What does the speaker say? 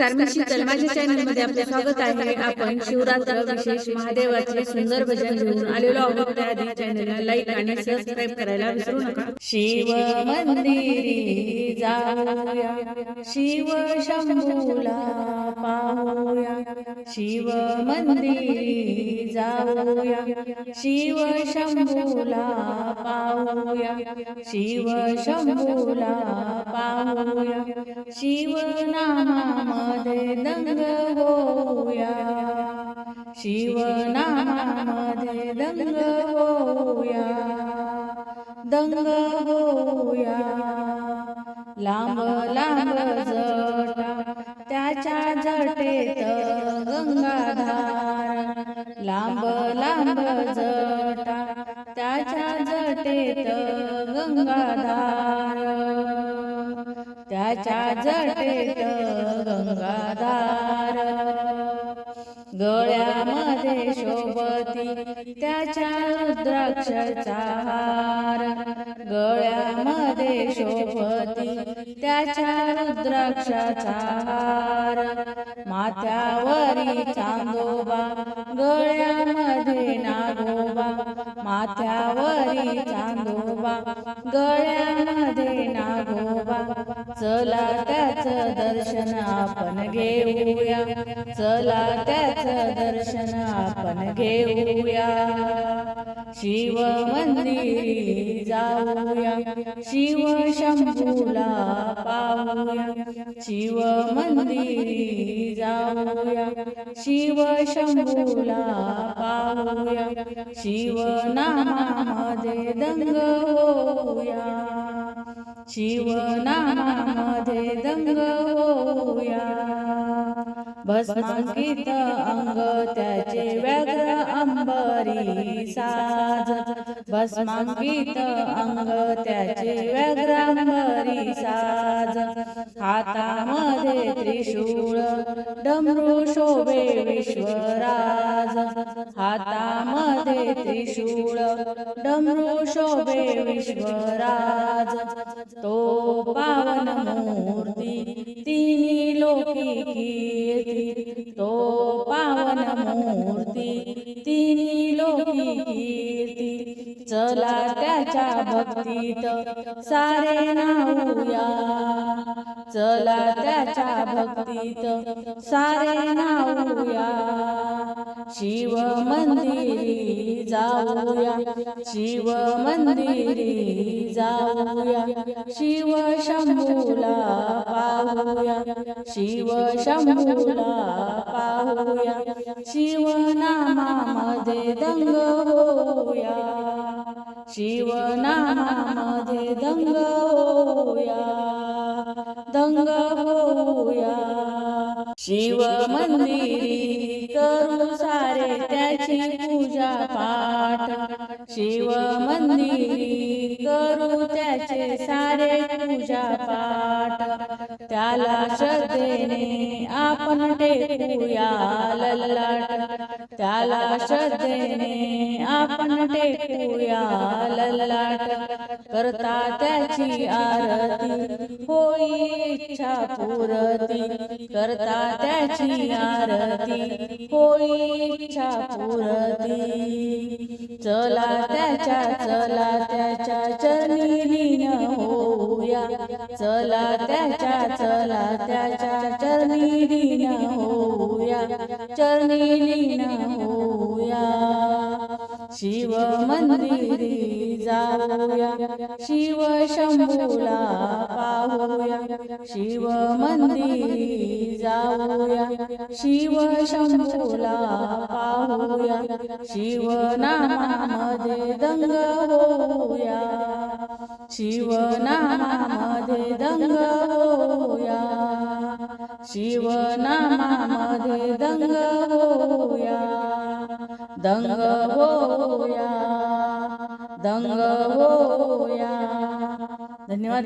आपले स्वागत आहे. आपण शिवरात्र विशेष महादेवाचे सुंदर भजन घेऊन आलेलो आहोत. त्याआधी चॅनलला लाईक आणि सबस्क्राईब करायला विसरू नका. शिव मंदिरी जाऊया. शिव शंभूला पाहूया. शिव मंदिरी जाऊया. शिव शंभूला पाहूया. शिव शंभूला पाहूया. शिवनामामध्ये दंग होया शिवनामामध्ये दंग होया दंग होया लांब लांब जटा त्याच्या जटेत गंगाधार. लांब लांब जटा त्याच्या जटेत गंगाधार. त्याच्या जटेत गंगाधार गळ्यामध्ये शोभती त्याच्या रुद्राक्षचा हार. गळ्यामध्ये शोभती त्याच्या रुद्राक्षचा हार. माथ्यावरी चांदोबा गळ्यामध्ये नागोबा. माथ्यावरी चांदोबा गळ्या चला त्याचं दर्शन आपण घेऊया. चला त्याचं दर्शन आपण घेऊया. शिव मंदिरी जाऊया. शिव शंभूला पाहूया. शिव मंदिरी जाऊया. शिव शंभूला पाहूया. शिव नामामध्ये दंग होऊया. शिव दंग होया भस्मांकित अंग त्याचे व्याघ्र अंबरी साज. भस्मांकित अंग त्याचे व्याघ्र अंबरी साज. हातामध्ये त्रिशूळ डमरू शोभे विश्वराज. हातामध्ये त्रिशूळ डमरू शोभे तो पावन मूर्ती तिन्ही लोकी कीर्ती तो पावन मूर्ती तिन्ही लोकी कीर्ती चला त्याच्या भक्तीत सारे नाऊया चला त्याच्या भक्तीत सारे नाऊया शिव मंदिरी जाऊया शिव मंदिरी जाऊया शिव शंभूला पाहूया शिव शंभूला पाहूया शिव नामामध्ये दंग होऊया शिव नामामध्ये दंग होऊया दंग होऊया शिव मंदिरी. करू सारे त्याची पूजा पाठ. शिव मंदिरी करू त्याचे सारे पूजा पाठ. त्याला श्रद्धेने आपण टेकूया. त्याला श्रद्धेने आपण टेकूया ललाट करता त्याची आरती होई इच्छा पुरती करता त्याची आरती होई इच्छा पुरती चला त्याच्या चला त्याच्या चरणी लीन होऊया चला त्याच्या चला त्याच्या चरणी लीन होऊया चरणी लीन होया शिव मंदिरी जाऊया. शिव शंभूला पाहूया. शिव मंदिरी जाऊया. शिव शंभूला पाहूया. शिव नामामध्ये दंग होया शिव नामामध्ये दंग होया शिव नामामध्ये दंग होया दंग होया दंग होया धन्यवाद